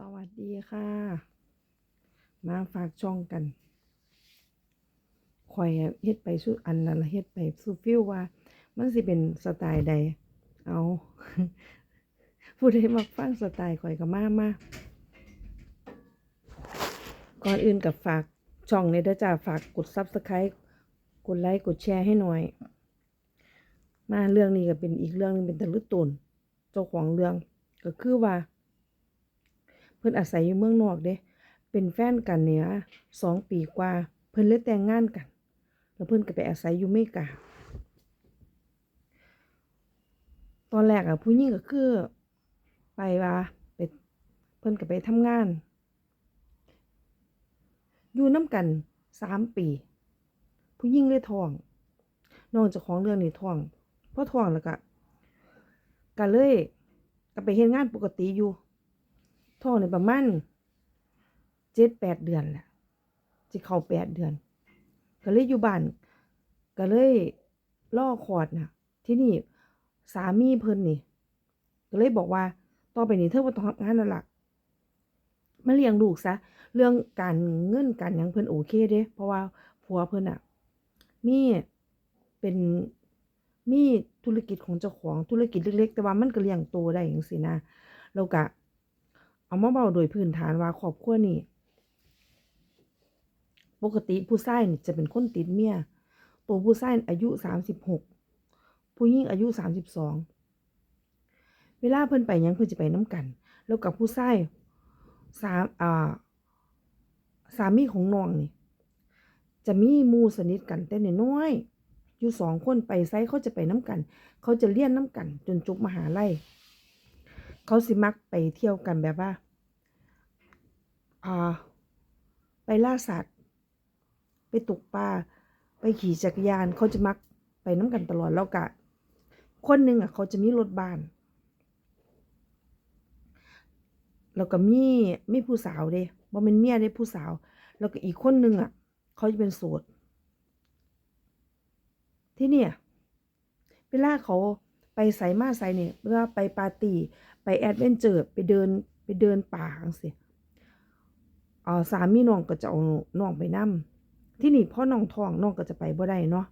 สวัสดีค่ะ มาฝากช่องกันข่อยเฮ็ดไปสุอันนั้นละเฮ็ดไปสุฟิวว่า มันสิเป็นสไตล์ใด เอาผู้ใดมักฟังสไตล์ข่อยก็มามาก่อนอื่นกับฝากช่องนี้เด้อจ้าฝากกด Subscribe กดไลค์กดแชร์ให้หน่อย มาเรื่องนี้ก็เป็นอีกเรื่องหนึงเป็นตะลึกตนเจ้าของเรื่องก็คือว่า พิ่นอาศัยอยู่เมืองนอกเด้ เป็นแฟนกันเนี่ยสองปีกว่า เพิ่นเลยแต่งงานกัน แล้วเพิ่นก็ไปอาศัยอยู่เมกา ตอนแรกอะผู้หญิงก็คือไปว่าไปเพิ่นก็ไปทำงาน อยู่น้ำกันสามปี ผู้หญิงเลยท้องน้องเจ้าของเรื่องนี่ท้องพอท้องแล้วก็ก็เลยก็ไปเฮ็ดงานปกติอยู่ ท้องในประมาณเจ็ดแปดเดือนแหละจะเข้าแปดเดือน ก็เลยอยู่บ้านก็เลยล่อคอดนะที่นี่สามีเพิ่นนี่ ก็เลยบอกว่าต่อไปนี้เธอบ่ต้องทำงานแล้วล่ะมาเลี้ยงลูกซะ เรื่องการเงินการยังเพิ่นโอเคเด้ เพราะว่าผัวเพิ่นอะมีเป็นมีธุรกิจของเจ้าของธุรกิจเล็กๆ แต่ว่ามันก็เลี้ยงโตได้จังซี่นะแล้วก็ เอามาเบาโดยพื้นฐานว่าครอบครัวนี่ปกติผู้ชายนี่จะเป็นคนติดเมียตัวผู้ชายอายุสามสิบหกผู้หญิงอายุสามสิบสองเวลาเพิ่นไปยังเพิ่นจะไปน้ำกัน แล้วกับผู้ชายสามอ่าสามีของน้องนี่จะมีมูสนิทกันแต่น้อยอยู่สองคนไปไซเขาจะไปน้ำกัน เขาจะเลี้ยนน้ำกัน จนจบมหาลัย เขาสิมักไปเที่ยวกันแบบว่าไปล่าสัตว์ ไปตกปลาไปขี่จักรยานเขาจะมักไปน้ำกันตลอดแล้วกะ คนหนึ่งอะเขาจะมีรถบ้าน แล้วก็มีมีผู้สาวเด้บ่เป็นเมียเด้ผู้สาว แล้วก็อีกคนหนึ่งอะ เขาจะเป็นโสดที่เนี่ยเวลาเขา ไปไสมาไสเนี่ยเวลาไปปาร์ตี้ไปแอดเวนเจอร์ไปเดินไปเดินป่าจังซี่อ่าสามีน้องก็จะเอาน้องไปนำที่นี่พ่อน้องท้องน้องก็จะไปบ่ได้เนาะ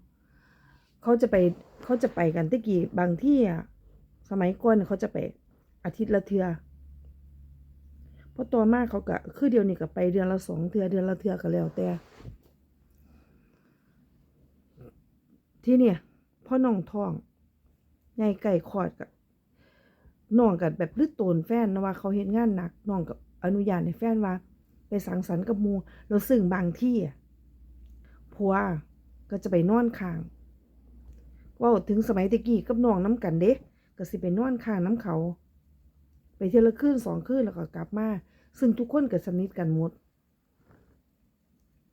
เขาจะไปเขาจะไปกันตะกี้บางที่อะสมัยก่อนเขาจะไปอาทิตย์ละเทื่อพอต่อมากเขาก็คือเดียวนี้ก็ไปเดือนละสองเทื่อเดือนละเทื่อก็แล้วแต่ที่เนี่ยพ่อน้องท้อง ใหญ่ไก่คอดกับน้องกับแบบลึกโตนแฟนนะว่าเขาเฮ็ดงานหนักน้องกับอนุญาตให้แฟนว่า ไปสังสรรค์กับมูแล้วซึ่งบางที่ผัวก็จะไปนอนข้างว่าถึงสมัยตะกี้กับน้องน้ำกันเด้ก็สิไปนอนข้างน้ำเขา ไปเที่ยวละคืนสองคืนแล้วก็กลับมา ซึ่งทุกคนก็สนิทกันหมด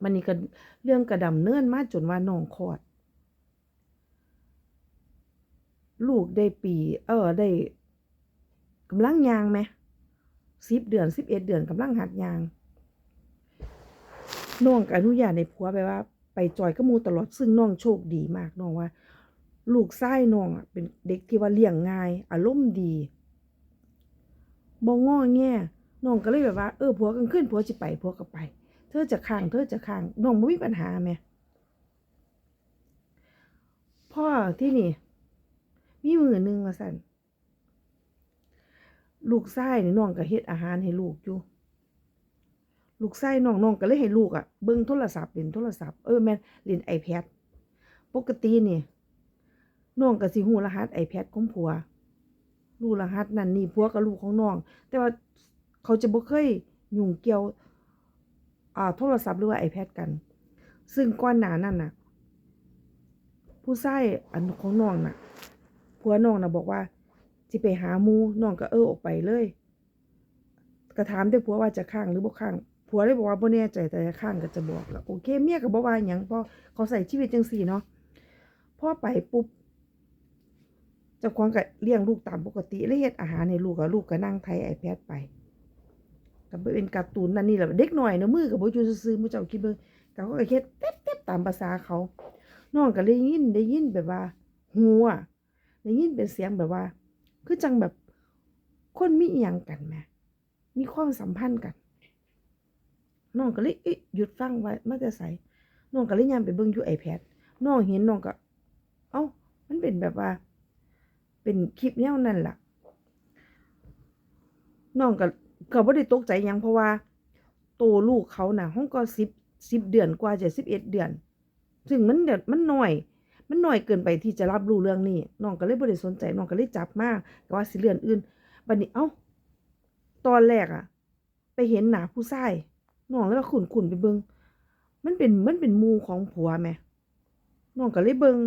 มันนี่ก็เรื่องกระดำเนินมาจนว่าน้องคอด ลูกได้ปี เออได้กำลังยางไหมสิบเดือนสิบเอ็ดเดือนกำลังหัดยางน้องอนุญาตในผัวไปว่า ไปจอยกับหมูตลอดซึ่งน้องโชคดีมากน้องว่า ลูกไส้น้องเป็นเด็กที่ว่าเลี้ยงง่าย อารมณ์ดีบ่ง้อแง่น้องก็เลยแบบว่าเออผัวกลางคืนผัวสิไปผัวก็ไป เธอจะข้างเธอจะข้างน้องไม่มีปัญหาแม่พ่อที่นี่ มีมือหนึ่งว่าสั่นลูกไส้นี่น้องก็เฮ็ดอาหารให้ลูกอยู่ ลูกไส้น้องน้องก็เลยให้ลูกอะ่ะเบิ่งโทรศัพท์เล่นโทรศัพท์เออแม่เล่น iPad ปกตินี่น้องก็สิฮู้รหัส iPad ของผัวรู้รหัสนั่นนี่ผัวกับลูกของน้อง แต่ว่าเขาจะบ่เคยยุ่งเกี่ยวอ่าโทรศัพท์หรือว่า iPad กัน ซึ่งก่อนหนานั้นน่ะ ผู้ชายอันของน้องน่ะ ผัวน้องนะบอกว่าสิไปหามูน้องก็เออออกไปเลยก็ถามแต่ผัวว่าจะข้างหรือบ่ข้างผัวเลยบอกว่าบ่แน่ใจแต่ข้างก็จะบอกแล้วโอเคเมียก็บ่ว่าหยังพราะเขาใส่ชีวิตจังซี่เนาะพอไปปุ๊บเจ้าของก็เลี้ยงลูกตามปกติแล้วเฮ็ดอาหารให้ลูกก็ลูกก็นั่งไถ iPad ไปก็เป็นการ์ตูนนั่นนี่แหละเด็กหน่อยเนาะมือก็บ่อยู่ซื่อๆมื้อเจ้าคิดเบิ่งก็เขาก็เฮ็ดเต๊บๆตามภาษาเขาน้องก็เลยยินได้ยินแบบว่าหูอะ ได้ยินเป็นเสียงแบบว่า คือจังแบบคนมีอียงกันแหมมีความสัมพันธ์กันน้องก็เลยหยุดฟังไว้มาแต่ใสน้องก็เลยยางไปเบิ่งอยู่ iPad น้องเห็นน้องก็ เอ้า มันเป็นแบบว่า เป็นคลิปแนวนั้นล่ะน้องก็ก็บ่ได้ตกใจยังเพราะว่าโตลูกเขาน่ะห้องก็สิบสิบเดือนกว่าจะสิบเอ็ดเดือนซึ่งมันเดือดมันหน้อย มันหน้อยเกินไปที่จะรับรู้เรื่องนี้น้องก็เลยบ่ได้สนใจน้องก็เลยจับมากก็ว่าสิเรื่องอื่นบัดนี้เอ้า ตอนแรกอะไปเห็นหนาผู้ชายน้องเลยว่าขุนไปเบิงมันเป็นมันเป็นมูของผัวแม่น้องก็เลยเบิง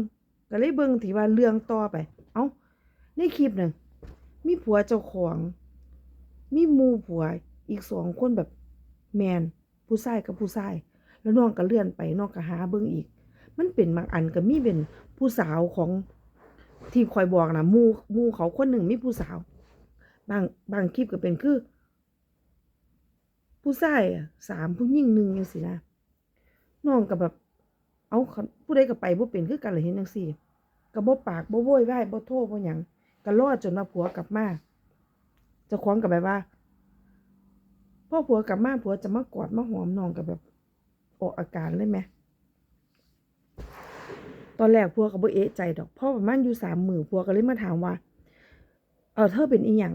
ก็เลยเบิงที่ว่าเรื่องต่อไป เอ้า ในคลิปน่ะมีผัวเจ้าของ มีมูผัวอีกสองคนแบบแมนผู้ชายกับผู้ชายแล้วน้องก็เลื่อนไปน้องก็หาเบิ่งอีก มันเป็นบางอันก็มีเป็นผู้สาวของที่คอยบอกนะมูมูเขาคนหนึ่งมีผู้สาว บางบางคลิปก็เป็นคือ ผู้ชายอะสามผู้หญิงหนึ่งจังซี่นะน้องก็แบบ เอาผู้ใดก็ไปบ่เป็นคือกันเลยเห็นจังซี่ก็บ่ปากบ่โวยวายบ่โทษบ่หยังก็รอดจนว่าผัวกลับมาเจ้าของก็แบบว่าพ่อผัวกลับมาผัวจะมากอดมาหอมน้องก็แบบออกอาการเลยไหม ตอนแรกพัวก็บ่เอะใจดอกพ่อประมาณอยู่สามมือพัวก็เลยมาถามว่า เออเธอเป็นอีหยัง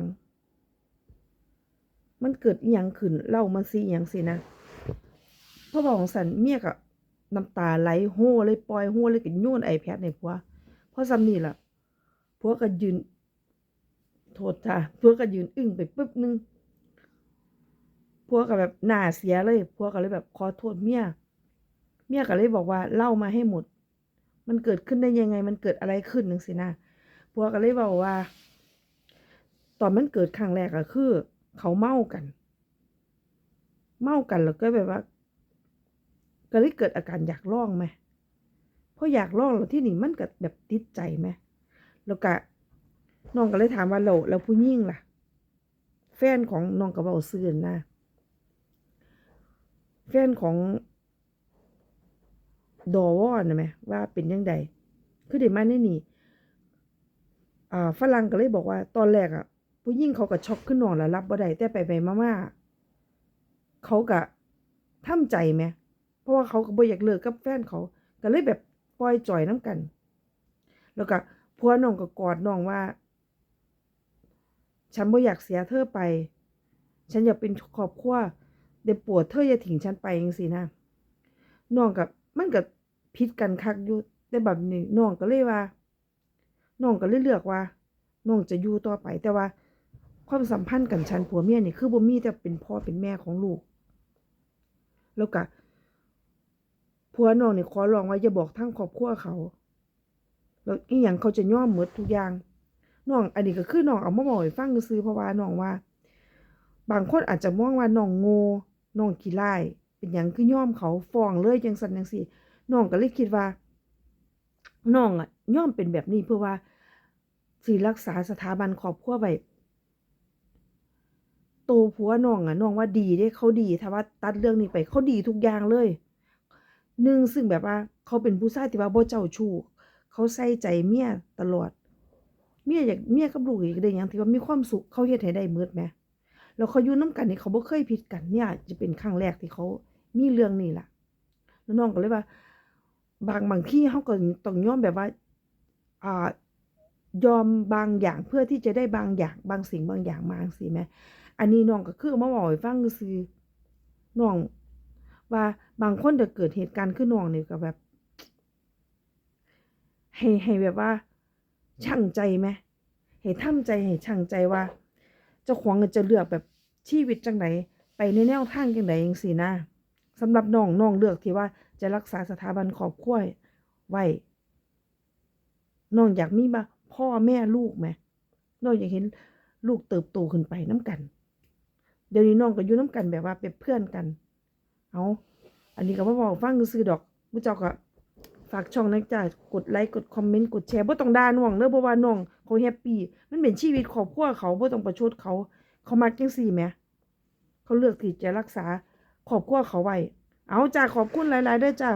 มันเกิดอีหยังขึ้นเล่ามาสิอีหยังสินะพ่อบอกของสันเมียก็น้ำตาไหลโฮเลยปล่อยโฮเลยก็โยนไอแพดในพัวพอซ้ำนี่ล่ะพัวก็ยืน โทษจ้าพัวก็ยืนอึ้งไปปึ๊บนึงพัวก็แบบหน้าเสียเลยพัวก็เลยแบบขอโทษเมียเมียก็เลยบอกว่าเล่ามาให้หมด มันเกิดขึ้นได้ยังไง มันเกิดอะไรขึ้นนึงสินะผัวก็เลยบอกว่า ตอนมันเกิดครั้งแรกอะคือ เขาเมากัน เมากันแล้วก็แบบว่า ก็เลยเกิดอาการอยากล่องไหมเพราะอยากล่องแล้วที่นี่มันก็แบบติดใจไหมแล้วก็น้องก็เลยถามว่าเราแล้วผู้หญิงล่ะ แฟนของน้องก็บอกซื่อนะ แฟนของ ดอวอนนะไหมว่าเป็นยังไงคือเดมาในนี่อ่าฝรั่งก็เลยบอกว่า ตอนแรกอะ ผู้หญิงเขาก็ช็อกขึ้นนอนแล้วรับบ่ได้แต่ไปไปมาๆเขาก็ทำใจไหมเพราะว่าเขาก็บ่อยากเลิกกับแฟนเขาก็เลยแบบปล่อยจ่อยน้ำกัน แล้วก็พัวน้องก็กอดน้องว่า ฉันบ่อยากเสียเธอไป ฉันอยากเป็นครอบครัวเดี๋ยวปวดเธออย่าทิ้งฉันไปจังซี่นะน้องกับมันก็ ผิดกันคักอยู่แต่แบบนี้น้องก็เลยว่าน้องก็เลยเลือกว่าน้องจะอยู่ต่อไปแต่ว่า ความสัมพันธ์กันฉันผัวเมียนี่คือบ่มีแต่เป็นพ่อเป็นแม่ของลูก แล้วก็ผัวน้องนี่ขอร้องว่าอย่าบอกทั้งครอบครัวเขาแล้วอีหยังเขาจะย่อมหมดทุกอย่างน้องอันนี้ก็คือน้องเอามาบอกให้ฟังซื่อเพราะว่าน้องว่า บางคนอาจจะมองว่าน้องโง่น้องขี้ร้ายเป็นหยังคือย่อมเขาฟ้องเลยจังสันจังสี่ น้องก็เลยคิดว่าน้องอะย่อมเป็นแบบนี้เพื่อว่าสิรักษาสถาบันครอบครัวไว้โตผัวน้องอะน้องว่าดีเด้เขาดีถ้าว่าตัดเรื่องนี้ไปเขาดีทุกอย่างเลยหนึ่งซึ่งแบบว่าเขาเป็นผู้ชายที่ว่าบ่เจ้าชู้เขาใส่ใจเมียตลอด เมียอยากเมียกับลูกอีกได้ยังที่ว่ามีความสุขเขาเฮ็ดให้ได้หมืดแหมแล้วเขาอยู่น้ำกันนี่เขาบ่เคยผิดกันเนี่ย จะเป็นครั้งแรกที่เขามีเรื่องนี้ล่ะแล้วน้องก็เลยว่า บางบางที่เขาก็ต้องยอมแบบว่าอ่ายอมบางอย่างเพื่อที่จะได้บางอย่างบางสิ่งบางอย่างมาสิแหม่อันนี้น้องก็คือมาบอกให้ฟังซื่อน้องว่าบางคนจะเกิดเหตุการณ์ขึ้นน้องเนี่ยก็แบบให้ให้แบบว่าช่างใจไหมให้ทำใจให้ช่างใจว่า เจ้าของจะเลือกแบบชีวิตจังไดไปในแนวทางจังไดจังซี่นะสำหรับน้องน้องเลือกที่ว่า จะรักษาสถาบันครอบครัวไว้น้องอยากมีบ่พ่อแม่ลูกไหมน้องอยากเห็นลูกเติบโตขึ้นไปน้ำกัน เดี๋ยวนี้น้องก็อยู่น้ำกันแบบว่าเป็นเพื่อนกัน เอาอันนี้ก็บ่บอกฟังซื่อดอกผู้จ้าก็ฝากช่องนะจ๊ะกดไลค์กดคอมเมนต์กดแชร์บ่ต้องด่าน้องเด้อเพราะว่าน้องเขาแฮปปี้มันเป็นชีวิตครอบครัวเขาบ่ต้องประชดเขา เขามักจังซี่แหมเขาเลือกที่จะรักษาครอบครัวเขาไว้ เอาจ้าขอบคุณหลายๆเด้อจ้า